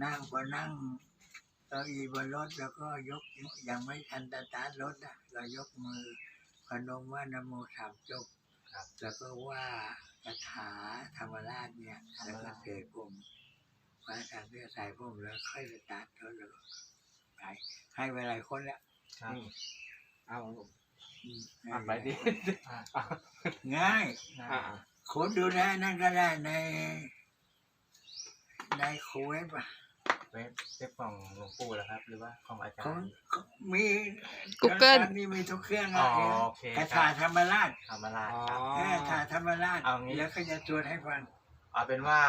นั่งพอนั่งเก้าอี้บนรถแล้วก็ยกยังไม่ทันตะตาร์ทรถอะเรายกมือพนมว่านะโมสามจบครับแล้วก็ว่าคาถาธรรมราชเนี่ยแล้วก็เสกผมว่าทางเพื่อใส่ผมแล้วค่อยสตาร์ทรถแล้วก็ไปให้เวลาคนละครับเอาอืมอ่านไปดิอ่าง่ายอ่าคนดูได้นั่นก็ได้ในในโคเวฟอะ เว็บเว็บของหลวงปู่แล้วครับ หรือว่าของอาจารเขาย์ มี Google ตอนนี้มีทุกเครื่องอ๋อะอโอเคคาถาธรรมราชธรรมราชอ๋อครับเออคาถาธรรมราชเอางี้ แล้วก็จะตรวจให้ฟังเอาเป็นว่า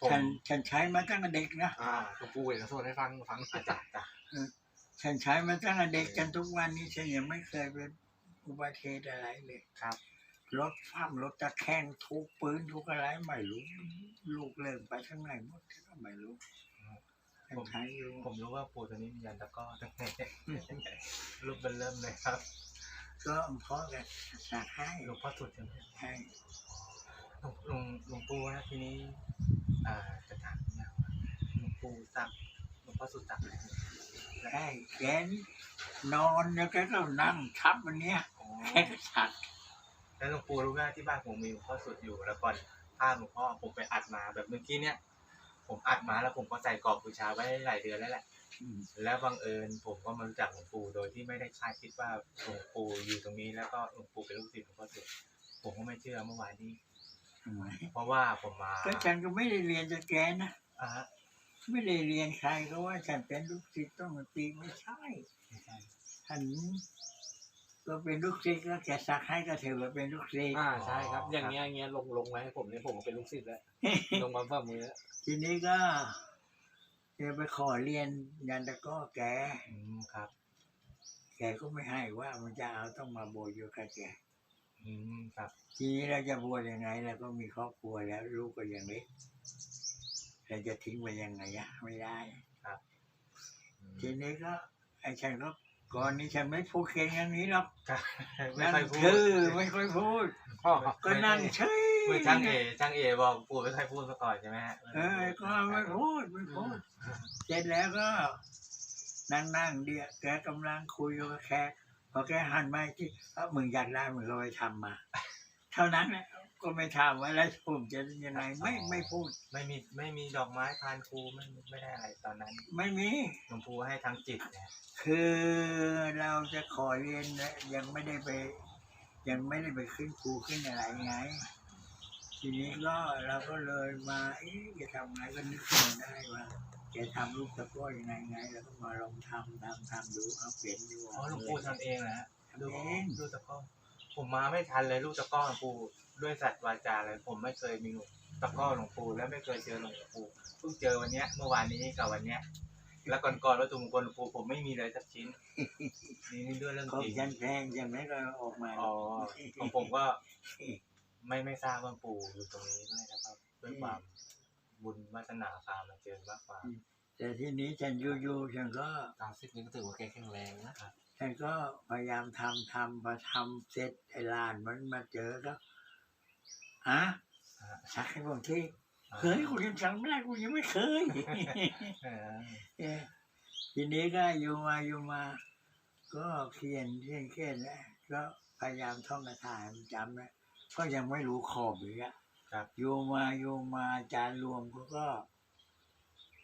ผมฉันฉันใช้มาตั้งแต่เด็กนะอ่าหลวงปู่เอกโทษให้ฟังฟังอาจารย์จ้ะฉันใช้มาตั้งแต่เด็กจนทุกวันนี้ฉันยังไม่เคยเป็นอุบัติเหตุอะไรเลยครับ รถฟ้ามรถตะแคงทุกปืนทุกอะไรไม่รู้ลูกเลิกไปข้างในหมดก็ไม่รู้ ฉันใช้อยู่ผมรู้ว่าปู่ตัวนี้มียันตะกร้อตั้งแต่รูปเป็นเริ่มเลยครับก็เพราะกันสักให้หลวงพ่อสุดใช่ไหมให้หลวงหลวงหลวงปู่นะทีนี้ อ่าจะถามเนี่ยว่าหลวงปู่สักหลวงพ่อสุดสักอะไรให้แกนนอนแล้วแกก็นั่งทับมันเนี้ยอ๋อแกก็สักแล้วหลวงปู่รู้ไหมที่บ้านผมมีหลวงพ่อสุดอยู่แล้วก่อนภาพหลวงพ่อผมไปอัดมาแบบเมื่อกี้เนี่ย ผมอัดมาแล้วผมก็ใส่กรอบบูชาไว้หลายเดือนแล้วแหละ อืมแล้วบังเอิญผมก็มารู้จักหลวงปู่โดยที่ไม่ได้คาดคิดว่าหลวงปู่อยู่ตรงนี้แล้วก็หลวงปู่เป็นลูกศิษย์หลวงพ่อสุดผมก็ไม่เชื่อเมื่อวานนี้ทำไมเพราะว่าผมมาก็ฉันก็ไม่ได้เรียนจากแกนะ อ่าฮะไม่ได้เรียนใครก็ว่าฉันเป็นลูกศิษย์ต้องมาปีไม่ใช่ ไม่ใช่ฉัน ก็เป็นลูกศิษย์ก็แกสักให้ก็ถือว่าเป็นลูกศิษย์อ่าใช่ครับ อย่างเงี้ยอย่างเงี้ยลงลงมาให้ผมเนี่ยผมก็เป็นลูกศิษย์แล้ว ลงมาฝ่ามือแล้วทีนี้ก็จะไปขอเรียนยันตะกร้อแก อืมครับแกก็ไม่ให้ว่ามันจะเอาต้องมาบวชอยู่กับแก อืมครับทีนี้เราจะบวชยังไงเราก็มีครอบครัวแล้ว ลูกก็ยังเล็กเราจะทิ้งไปยังไงอะไม่ได้ อืมทีนี้ก็ไอ้ฉันก็ ก่อนนี้ฉันไม่พูดเก่งอย่างนี้หรอกครับไม่นั่งค่อยพูดคือไม่ค่อยพูด พ่อก็นั่งเฉยเมื่อช่างเอช่างเอบอกปู่ไม่ค่อยพูดมาก่อนใช่ไหมฮะเออก็ไม่พูดไม่พูดเสร็จแล้วก็ นั่งนั่งเดียวแกกำลังคุยกับแขกพอแกหันมาที่เอ้ามึงอยากได้มึงก็ไปทำมา เท่านั้นแหละก็ไม่ทำว่าแล้วผมจะยังไงไม่ไม่พูด ไม่มีไม่มีดอกไม้พานครูไม่ไม่ได้อะไรตอนนั้นไม่มี หลวงปู่ให้ทางจิตเนี่ยคือเราจะขอเรียนนะยังไม่ได้ไป ยังไม่ได้ไปขึ้นครูขึ้นอะไรไง ทีนี้ก็เราก็เลยมาเอ๊ะจะทำไงก็นึกขึ้นมาได้ว่าจะทำรูปตะกร้อยังไงไงแล้วก็มาลองทำทำทำดูเอาเป็นดูอ๋อหลวงปู่ทำเองนะฮะทำเองลูกตะกร้อ ผมมาไม่ทันเลยลูกตะกร้อหลวงปู่ด้วยสัตว์วาจาเลยผมไม่เคยมีลูกตะกร้อหลวงปู่และไม่เคยเจอหลวงปู่เพิ่งเจอวันเนี้ย เมื่อวานนี้กับวันเนี้ย แล้วก่อนก่อนๆวัตถุมงคลหลวงปู่ผมไม่มีเลยสักชิ้น นี่นี่ด้วยเรื่องของจริงฉันแพงใช่ไหมก็ออกมาอ๋อของผมก็ ไม่ไม่ทราบว่าปู่อยู่ตรงนี้ด้วยนะครับด้วยความบุญวาสนาพามาเจอมากกว่าแต่ทีนี้ฉันอยู่ๆฉันก็ตามสิบนี้ก็ถือว่าแกแข็งแรงนะ ฉันก็พยายามทำทำพอทำเสร็จไอ้หลานมันมาเจอก็อะอ่าสักให้ผมที่เคยกูยังสั่งไม่ได้กูยังไม่เคยเออเออทีนี้ก็อยู่มาอยู่มา ก็เขียนเขียนเขียนนะก็พยายามท่องคาถาให้มันจำนะก็ยังไม่รู้ขอบอีกอะครับอยู่มาอยู่มาอาจารย์รวมเขาก็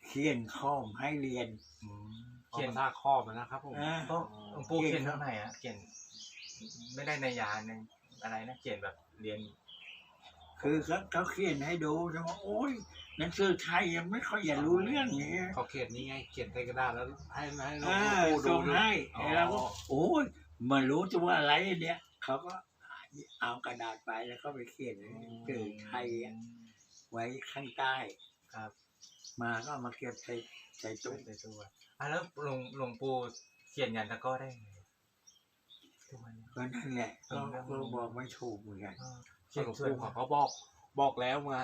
เขียนข้อมให้เรียนอืม เขีเขียยนนท่าข้อมันนะครับผมอ่า ก็หลวงปู่เขียนเท่าไหร่อะเขียน ไม่ได้ในยานในอะไรนะเขียนแบบเรียน คือเขาเขาเขียนให้ดูใช่ไหมโอ้ยหนังสือไทยยังไม่ค่อยอยากรู้เรื่องนี้เขาเขียนนี่ไงเขียนใส่กระดาษแล้วให้ให้หลวเองอปู่ดูส่งดูให้อ๋อแล้วก็โอ้ยมารู้จะว่าอะไรเนี่ยเขาก็เอากระดาษไปแล้วก็ไปเขียนสื่อไทยอะไว้ข้างใต้ครับ มาก็เอามาเก็บใส่ใส่ตู้ตู้ในตู้อะ อะแล้วหลวงหลวงปู่เขียนยันตะกร้อได้ไงทุกวันนี้ ก็นั่นแหละก็ก็บอกไม่ถูกเหมือนกันอ่าหลวงปู่เขาเขาบอกบอกแล้วมา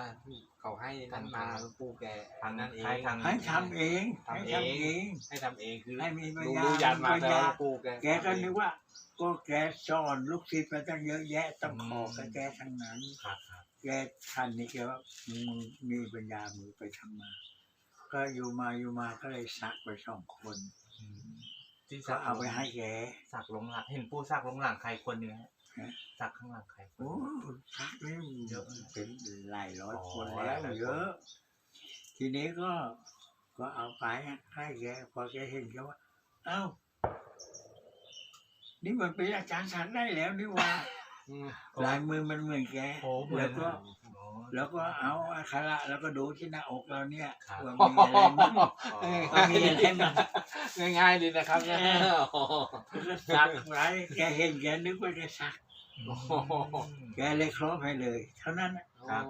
เขาให้นั่นมาหลวงปู่แกทางนั่นั้นนเอง ให้ทางให้ทำเองทำให้เองทำเองให้ทำเองคือให้มีปัญดูญาดูยันมาปัญแต่ญาว่าหลวงปู่แกแกก็นึกว่า ก็แกสอนลูกศิษย์มาตั้งเยอะแยะต้องขอกับแกทั้งนั้น ครับครับแกท่านนี่แกว่ามึงมีปัญญามือไปทำมา ก็อยู่มาอยู่มาก็เลยสักไปสองคนอืมที่ก็สักเอาไปให้แก สักลงหลังเห็นปู่สักลงหลังใครคนหนึ่งฮะฮะ สักข้างหลังใครคน โอ้สักนี่เยอะเป็นหลายร้อยอ๋อคนหแล้ลายวร้อยคน เยอะ ทีนี้ก็ก็เอาไปให้แกพอแกเห็นเขาว่า เอ้า นี่มันเป็นอาจารย์สันได้แล้วนี่หว่า อืม ลายมือมันเหมือนแกโอ้เหมือแล้นวก็อ๋อ แล้วก็เอาอักขระแล้วก็ดูที่หน้าอกเราเนี่ยครับ ว่ามีอะไรมั้งอ๋อว่ามีอะไรมั้งง่ายๆดีนะครับเนี่ยแล้วก็สักไว้แกเห็นแกนึกว่าแกสักโอ้โหแกเลยครอบให้เลย เท่านั้นน่ะครับ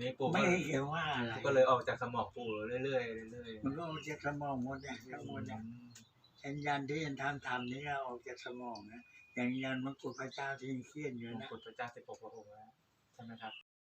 นี่ปู่ไม่ก็ให้เขียนว่าอะไรก็เลยออกจากสมองปู่เรื่อยๆเรื่อยๆมันก็ออกจากสมองหมดเนี่ยทั้งหมดเนี่ยยันยันที่ยันทำทำนี่ก็ออกจากสมองนะอย่างยันมงกุฎพระเจ้าที่ยังเครียดอยู่มงนะ กุฎพระเจ้าสิบหกพระองค์แล้วใช่ไหมครับ